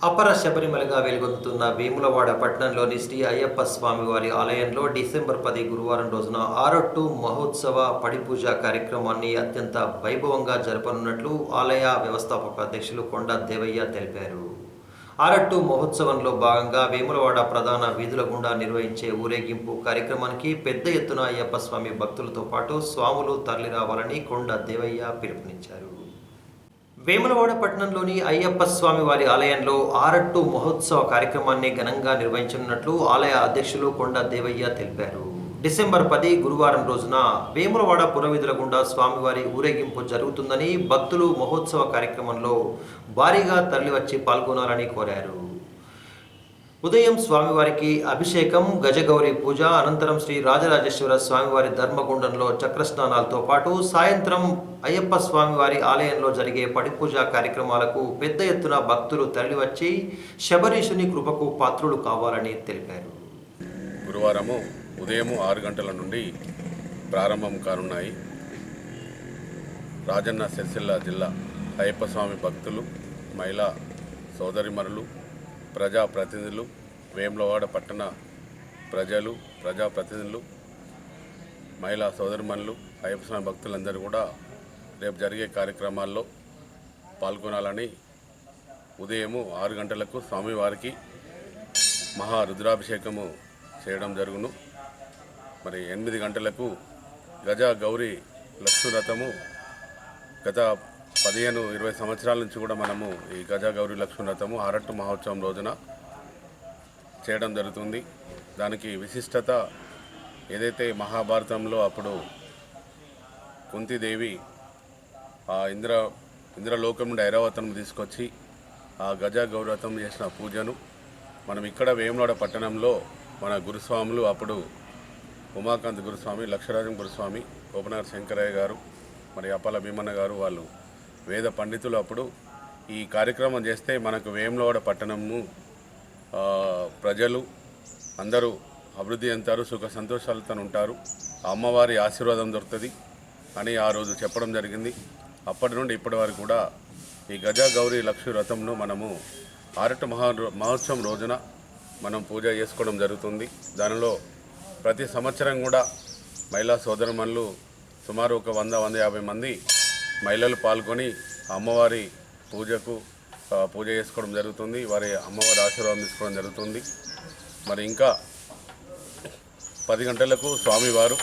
అపర శబరిమలగా వెలుగొందుతున్న వేములవాడ పట్టణంలోని శ్రీ అయ్యప్ప స్వామివారి ఆలయంలో డిసెంబర్ పది గురువారం రోజున ఆరొట్టు మహోత్సవ పడిపూజ కార్యక్రమాన్ని అత్యంత వైభవంగా జరపనున్నట్లు ఆలయ వ్యవస్థాపక అధ్యక్షులు కొండ దేవయ్య తెలిపారు. ఆరట్టు మహోత్సవంలో భాగంగా వేములవాడ ప్రధాన వీధుల గుండా నిర్వహించే ఊరేగింపు కార్యక్రమానికి పెద్ద ఎత్తున అయ్యప్ప స్వామి భక్తులతో పాటు స్వాములు తరలిరావాలని కొండ దేవయ్య పిలుపునిచ్చారు. వేములవాడ పట్టణంలోని అయ్యప్ప స్వామి వారి ఆలయంలో ఆరట్టు మహోత్సవ కార్యక్రమాన్ని ఘనంగా నిర్వహించనున్నట్లు ఆలయ అధ్యక్షులు కొండ దేవయ్య తెలిపారు. డిసెంబర్ పది గురువారం రోజున వేములవాడ పురవిధుల గుండా స్వామివారి ఊరేగింపు జరుగుతుందని భక్తులు మహోత్సవ కార్యక్రమంలో భారీగా తరలివచ్చి పాల్గొనాలని కోరారు. ఉదయం స్వామివారికి అభిషేకం గజగౌరి పూజ అనంతరం శ్రీ రాజరాజేశ్వర స్వామివారి ధర్మగుండంలో చక్రస్నానాలతో పాటు సాయంత్రం అయ్యప్ప స్వామివారి ఆలయంలో జరిగే పడిపూజ కార్యక్రమాలకు పెద్ద ఎత్తున భక్తులు తరలివచ్చి శబరీషుని కృపకు పాత్రులు కావాలని తెలిపారు. గురువారము ఉదయము ఆరు గంటల నుండి ప్రారంభం కానున్నాయి. రాజన్న సిరిసిల్ల జిల్లా అయ్యప్ప స్వామి భక్తులు మహిళా సోదరిమరులు ప్రజాప్రతినిధులు వేములవాడ పట్టణ ప్రజలు ప్రజాప్రతినిధులు మహిళా సోదరిమణులు అయ్యప్ప స్వామి భక్తులందరూ కూడా రేపు జరిగే కార్యక్రమాల్లో పాల్గొనాలని ఉదయము ఆరు గంటలకు స్వామివారికి మహా రుద్రాభిషేకము చేయడం జరుగును. మరి ఎనిమిది గంటలకు గజా గౌరీ లక్ష్మీరథము గత పదిహేను ఇరవై సంవత్సరాల నుంచి కూడా మనము ఈ గజా గౌరీ లక్ష్మీరథము ఆరట్టు మహోత్సవం రోజున చేయడం జరుగుతుంది. దానికి విశిష్టత ఏదైతే మహాభారతంలో అప్పుడు కుంతిదేవి ఆ ఇంద్ర ఇంద్రలోకం నుండి ఐరావతం తీసుకొచ్చి ఆ గజ గౌరవతం చేసిన పూజను మనం ఇక్కడ వేములాడ పట్టణంలో మన గురుస్వాములు అప్పుడు ఉమాకాంత్ గురుస్వామి లక్షరాజం గురుస్వామి కోపనగర్ శంకరయ్య గారు మరి అప్పల భీమన్న గారు వాళ్ళు వేద పండితులు అప్పుడు ఈ కార్యక్రమం చేస్తే మనకు వేములవాడ పట్టణము ప్రజలు అందరూ అభివృద్ధి చెందుతారు సుఖ సంతోషాలతో ఉంటారు. ఆ అమ్మవారి ఆశీర్వాదం దొరుకుతుంది అని ఆ రోజు చెప్పడం జరిగింది. అప్పటి నుండి ఇప్పటి వరకు కూడా ఈ గజ గౌరీ లక్ష్మీ వ్రతంను మనము ఆరట మహా మహోత్సవం రోజున మనం పూజ చేసుకోవడం జరుగుతుంది. దానిలో ప్రతి సంవత్సరం కూడా మహిళా సోదరమణులు సుమారు ఒక వంద వంద యాభై మంది మహిళలు పాల్గొని ఆ అమ్మవారి పూజకు పూజ చేసుకోవడం జరుగుతుంది. వారి అమ్మవారి ఆశీర్వాదం తీసుకోవడం జరుగుతుంది. మరి ఇంకా పది గంటలకు స్వామివారు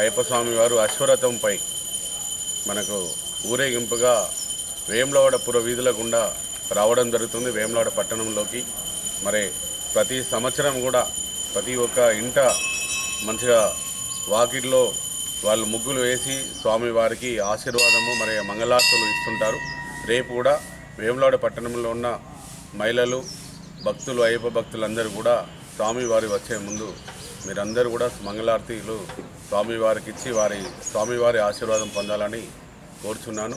అయ్యప్ప స్వామివారు అశ్వరథంపై మనకు ఊరేగింపుగా వేములవాడ పుర వీధుల గుండా రావడం జరుగుతుంది వేములవాడ పట్టణంలోకి. మరి ప్రతి సంవత్సరం కూడా ప్రతి ఒక్క ఇంట మంచిగా వాకిట్లో వాళ్ళు ముగ్గులు వేసి స్వామివారికి ఆశీర్వాదము మరి మంగళార్తులు ఇస్తుంటారు. రేపు కూడా వేములాడ పట్టణంలో ఉన్న మహిళలు భక్తులు అయ్యప్ప భక్తులందరూ కూడా స్వామివారి వచ్చే ముందు మీరందరూ కూడా మంగళారతిలు స్వామివారికి ఇచ్చి వారి స్వామివారి ఆశీర్వాదం పొందాలని కోరుచున్నాను.